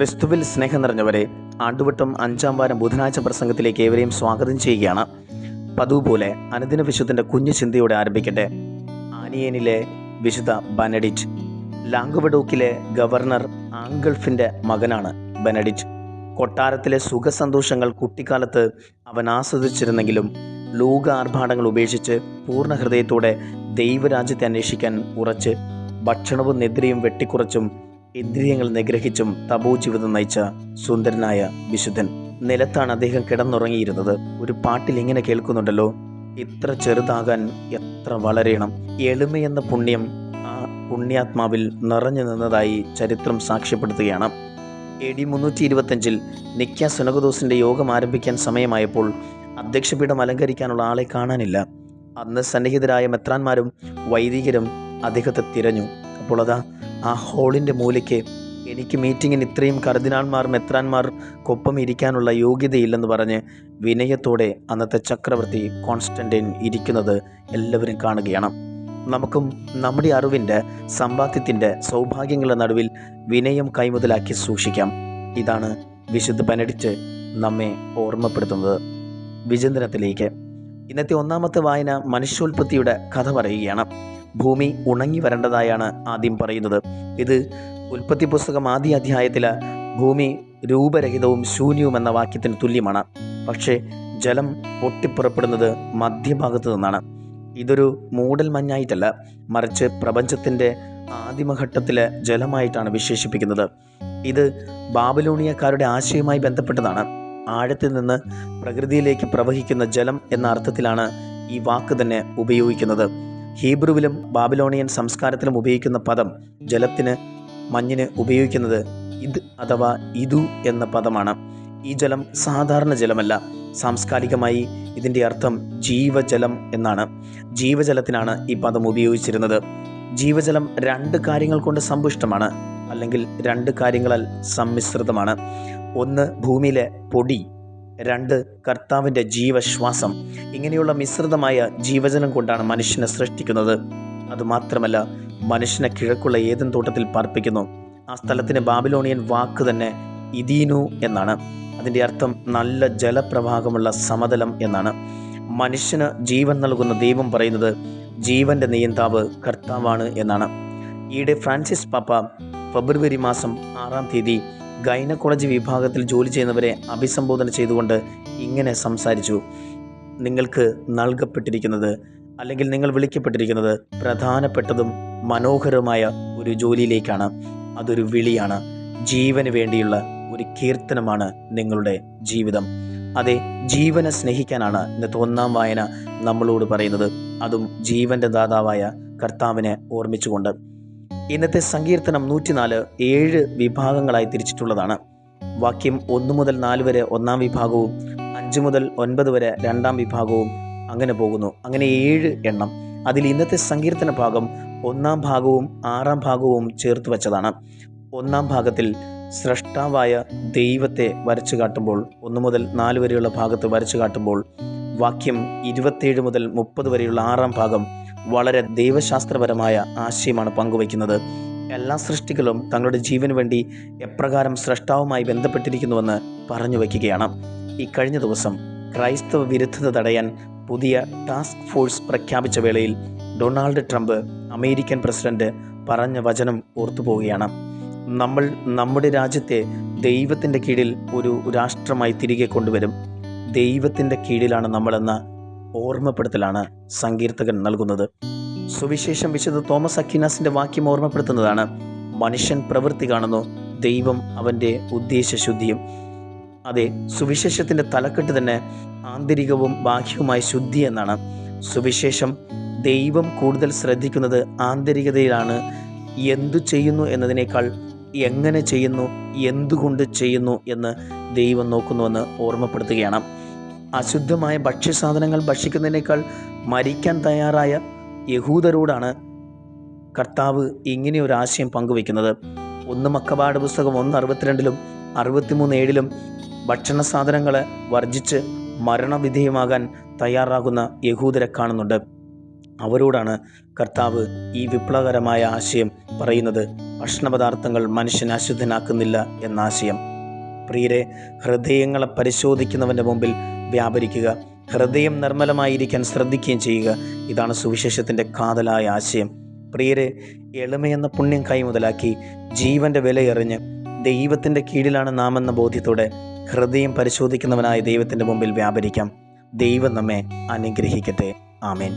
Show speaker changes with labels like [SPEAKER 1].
[SPEAKER 1] ക്രിസ്തുവിൽ സ്നേഹം നിറഞ്ഞവരെ ആണ്ടുവട്ടം അഞ്ചാം വാരം ബുധനാഴ്ച പ്രസംഗത്തിലേക്ക് ഏവരെയും സ്വാഗതം ചെയ്യുകയാണ്. പതുപോലെ അനുദിന വിശുദ്ധന്റെ കുഞ്ഞു ചിന്തയോടെ ആരംഭിക്കട്ടെ. ആനിയനിലെ വിശുദ്ധ ബനഡിറ്റ് ലാംഗുവഡോക്കിലെ ഗവർണർ ആംഗൾഫിന്റെ മകനാണ് ബനഡിറ്റ് കൊട്ടാരത്തിലെ സുഖസന്തോഷങ്ങൾ കുട്ടിക്കാലത്ത് അവൻ ആസ്വദിച്ചിരുന്നെങ്കിലും ലോക ആർഭാടങ്ങൾ ഉപേക്ഷിച്ച് പൂർണ ഹൃദയത്തോടെ ദൈവരാജ്യത്തെ അന്വേഷിക്കാൻ ഉറച്ച് ഭക്ഷണവും നിദ്രയും വെട്ടിക്കുറച്ചും ഇന്ദ്രിയങ്ങൾ നിഗ്രഹിച്ചും തപോ ജീവിതം നയിച്ച സുന്ദരനായ വിശുദ്ധൻ. നിലത്താണ് അദ്ദേഹം കിടന്നുറങ്ങിയിരുന്നത്. ഒരു പാട്ടിൽ ഇങ്ങനെ കേൾക്കുന്നുണ്ടല്ലോ ഇത്ര ചെറുതാകാൻ എത്ര വളരെയണം എളിമയെന്ന പുണ്യം ആ പുണ്യാത്മാവിൽ നിറഞ്ഞു നിന്നതായി ചരിത്രം സാക്ഷ്യപ്പെടുത്തുകയാണ്. എ ഡി മുന്നൂറ്റി ഇരുപത്തഞ്ചിൽ നിക്ക സുനകദോസിന്റെ യോഗം ആരംഭിക്കാൻ സമയമായപ്പോൾ അധ്യക്ഷപീഠം അലങ്കരിക്കാനുള്ള ആളെ കാണാനില്ല. അന്ന് സന്നിഹിതരായ മെത്രാന്മാരും വൈദികരും അദ്ദേഹത്തെ തിരഞ്ഞു. അപ്പോൾ അതാ ആ ഹോളിന്റെ മൂലയ്ക്ക് എനിക്ക് മീറ്റിങ്ങിന് ഇത്രയും കർദിനാൾമാർ മെത്രാന്മാർക്കൊപ്പം ഇരിക്കാനുള്ള യോഗ്യതയില്ലെന്ന് പറഞ്ഞ് വിനയത്തോടെ അന്നത്തെ ചക്രവർത്തി കോൺസ്റ്റന്റൈൻ ഇരിക്കുന്നത് എല്ലാവരും കാണുകയാണ്. നമുക്കും നമ്മുടെ അറിവിന്റെ സമ്പാദ്യത്തിന്റെ സൗഭാഗ്യങ്ങളുടെ നടുവിൽ വിനയം കൈമുതലാക്കി സൂക്ഷിക്കാം. ഇതാണ് വിശുദ്ധ പനടിച്ച് നമ്മെ ഓർമ്മപ്പെടുത്തുന്നത്. വിചിന്തനത്തിലേക്ക്. ഇന്നത്തെ ഒന്നാമത്തെ വായന മനുഷ്യോൽപത്തിയുടെ കഥ പറയുകയാണ്. ഭൂമി ഉണങ്ങി വരേണ്ടതായാണ് ആദ്യം പറയുന്നത്. ഇത് ഉൽപ്പത്തി പുസ്തകം ആദ്യ അധ്യായത്തിൽ ഭൂമി രൂപരഹിതവും ശൂന്യവും എന്ന വാക്യത്തിന് തുല്യമാണ്. പക്ഷേ ജലം പൊട്ടിപ്പുറപ്പെടുന്നത് മധ്യഭാഗത്ത് നിന്നാണ്. ഇതൊരു മൂടൽ മഞ്ഞായിട്ടല്ല മറിച്ച് പ്രപഞ്ചത്തിന്റെ ആദിമഘട്ടത്തിലെ ജലമായിട്ടാണ് വിശേഷിപ്പിക്കുന്നത്. ഇത് ബാബലോണിയക്കാരുടെ ആശയവുമായി ബന്ധപ്പെട്ടതാണ്. ആഴത്തിൽ നിന്ന് പ്രകൃതിയിലേക്ക് പ്രവഹിക്കുന്ന ജലം എന്ന അർത്ഥത്തിലാണ് ഈ വാക്ക് തന്നെ ഉപയോഗിക്കുന്നത്. ഹീബ്രുവിലും ബാബിലോണിയൻ സംസ്കാരത്തിലും ഉപയോഗിക്കുന്ന പദം ജലത്തിന് മഞ്ഞിന് ഉപയോഗിക്കുന്നത് ഇത് അഥവാ ഇതു എന്ന പദമാണ്. ഈ ജലം സാധാരണ ജലമല്ല. സാംസ്കാരികമായി ഇതിന്റെ അർത്ഥം ജീവജലം എന്നാണ്. ജീവജലത്തിനാണ് ഈ പദം ഉപയോഗിച്ചിരുന്നത്. ജീവജലം രണ്ട് കാര്യങ്ങൾ കൊണ്ട് സമ്പുഷ്ടമാണ് അല്ലെങ്കിൽ രണ്ട് കാര്യങ്ങളാൽ സമ്മിശ്രിതമാണ്. ഒന്ന് ഭൂമിയിലെ പൊടി രണ്ട് കർത്താവിന്റെ ജീവശ്വാസം. ഇങ്ങനെയുള്ള മിശ്രിതമായ ജീവജലം കൊണ്ടാണ് മനുഷ്യനെ സൃഷ്ടിക്കുന്നത്. അതുമാത്രമല്ല മനുഷ്യനെ കിഴക്കുള്ള ഏതൻ തോട്ടത്തിൽ പാർപ്പിക്കുന്നു. ആ സ്ഥലത്തിന് ബാബിലോണിയൻ വാക്ക് തന്നെ ഇദീനു എന്നാണ്. അതിന്റെ അർത്ഥം നല്ല ജലപ്രവാഹമുള്ള സമതലം എന്നാണ്. മനുഷ്യന് ജീവൻ നൽകുന്ന ദൈവം പറയുന്നത് ജീവന്റെ നിയന്താവ് കർത്താവാണ് എന്നാണ്. ഈയിടെ ഫ്രാൻസിസ് പാപ്പ ഫെബ്രുവരി മാസം ആറാം തീയതി ഗൈനക്കോളജി വിഭാഗത്തിൽ ജോലി ചെയ്യുന്നവരെ അഭിസംബോധന ചെയ്തുകൊണ്ട് ഇങ്ങനെ സംസാരിച്ചു. നിങ്ങൾക്ക് നൽകപ്പെട്ടിരിക്കുന്നത് അല്ലെങ്കിൽ നിങ്ങൾ വിളിക്കപ്പെട്ടിരിക്കുന്നത് പ്രധാനപ്പെട്ടതും മനോഹരമായ ഒരു ജോലിയിലേക്കാണ്. അതൊരു വിളിയാണ്. ജീവന് വേണ്ടിയുള്ള ഒരു കീർത്തനമാണ് നിങ്ങളുടെ ജീവിതം. അതെ ജീവനെ സ്നേഹിക്കാനാണ് ഇന്നത്തെ ഒന്നാം വായന നമ്മളോട് പറയുന്നത്. അതും ജീവന്റെ ദാതാവായ കർത്താവിനെ ഓർമ്മിച്ചുകൊണ്ട്. ഇന്നത്തെ സങ്കീർത്തനം നൂറ്റിനാല് ഏഴ് വിഭാഗങ്ങളായി തിരിച്ചിട്ടുള്ളതാണ്. വാക്യം ഒന്ന് മുതൽ നാല് വരെ ഒന്നാം വിഭാഗവും അഞ്ച് മുതൽ ഒൻപത് വരെ രണ്ടാം വിഭാഗവും അങ്ങനെ പോകുന്നു. അങ്ങനെ ഏഴ് എണ്ണം. അതിൽ ഇന്നത്തെ സങ്കീർത്തന ഭാഗം ഒന്നാം ഭാഗവും ആറാം ഭാഗവും ചേർത്ത് വച്ചതാണ്. ഒന്നാം ഭാഗത്തിൽ സ്രഷ്ടാവായ ദൈവത്തെ വരച്ചു കാട്ടുമ്പോൾ ഒന്ന് മുതൽ നാല് വരെയുള്ള ഭാഗത്ത് വരച്ചു കാട്ടുമ്പോൾ വാക്യം ഇരുപത്തേഴ് മുതൽ മുപ്പത് വരെയുള്ള ആറാം ഭാഗം വളരെ ദൈവശാസ്ത്രപരമായ ആശയമാണ് പങ്കുവയ്ക്കുന്നത്. എല്ലാ സൃഷ്ടികളും തങ്ങളുടെ ജീവന് വേണ്ടി എപ്രകാരം സ്രഷ്ടാവുമായി ബന്ധപ്പെട്ടിരിക്കുന്നുവെന്ന് പറഞ്ഞു വയ്ക്കുകയാണ്. ഈ കഴിഞ്ഞ ദിവസം ക്രൈസ്തവ വിരുദ്ധത തടയാൻ പുതിയ ടാസ്ക് ഫോഴ്സ് പ്രഖ്യാപിച്ച വേളയിൽ ഡൊണാൾഡ് ട്രംപ് അമേരിക്കൻ പ്രസിഡന്റ് പറഞ്ഞ വചനം ഓർത്തുപോവുകയാണ്. നമ്മൾ നമ്മുടെ രാജ്യത്തെ ദൈവത്തിന്റെ കീഴിൽ ഒരു രാഷ്ട്രമായി തിരികെ കൊണ്ടുവരും. ദൈവത്തിന്റെ കീഴിലാണ് നമ്മളെന്ന ഓർമ്മപ്പെടുത്തലാണ് സങ്കീർത്തകൻ നൽകുന്നത്. സുവിശേഷം വിശുദ്ധ തോമസ് അക്കിനാസിന്റെ വാക്യം ഓർമ്മപ്പെടുത്തുന്നതാണ്. മനുഷ്യൻ പ്രവൃത്തി കാണുന്നു ദൈവം അവന്റെ ഉദ്ദേശശുദ്ധിയും. അതെ സുവിശേഷത്തിന്റെ തലക്കെട്ട് തന്നെ ആന്തരികവും ബാഹ്യവുമായ ശുദ്ധി എന്നാണ്. സുവിശേഷം ദൈവം കൂടുതൽ ശ്രദ്ധിക്കുന്നത് ആന്തരികതയിലാണ്. എന്തു ചെയ്യുന്നു എന്നതിനേക്കാൾ എങ്ങനെ ചെയ്യുന്നു എന്തുകൊണ്ട് ചെയ്യുന്നു എന്ന് ദൈവം നോക്കുന്നുവെന്ന് ഓർമ്മപ്പെടുത്തുകയാണ്. അശുദ്ധമായ ഭക്ഷ്യസാധനങ്ങൾ ഭക്ഷിക്കുന്നതിനേക്കാൾ മരിക്കാൻ തയ്യാറായ യഹൂദരോടാണ് കർത്താവ് ഇങ്ങനെ ഒരു ആശയം പങ്കുവെക്കുന്നത് ഒന്ന് മക്കപാട് പുസ്തകം ഒന്ന് അറുപത്തിരണ്ടിലും അറുപത്തിമൂന്ന് ഏഴിലും ഭക്ഷണ സാധനങ്ങളെ വർജിച്ച് മരണവിധേയമാകാൻ തയ്യാറാകുന്ന യഹൂദരെ കാണുന്നുണ്ട്. അവരോടാണ് കർത്താവ് ഈ വിപ്ലവകരമായ ആശയം പറയുന്നത്. ഭക്ഷണപദാർത്ഥങ്ങൾ മനുഷ്യനെ അശുദ്ധനാക്കുന്നില്ല എന്ന ആശയം. പ്രിയരെ ഹൃദയങ്ങളെ പരിശോധിക്കുന്നവന്റെ മുമ്പിൽ വ്യാപരിക്കുക. ഹൃദയം നിർമ്മലമായിരിക്കാൻ ശ്രദ്ധിക്കുകയും ചെയ്യുക. ഇതാണ് സുവിശേഷത്തിന്റെ കാതലായ ആശയം. പ്രിയരെ എളിമയെന്ന പുണ്യം കൈമുതലാക്കി ജീവന്റെ വിലയെറിഞ്ഞ് ദൈവത്തിന്റെ കീഴിലാണ് നാം എന്ന ബോധ്യത്തോടെ ഹൃദയം പരിശോധിക്കുന്നവനായ ദൈവത്തിന്റെ മുമ്പിൽ വ്യാപരിക്കാം. ദൈവം നമ്മെ അനുഗ്രഹിക്കട്ടെ. ആമേൻ.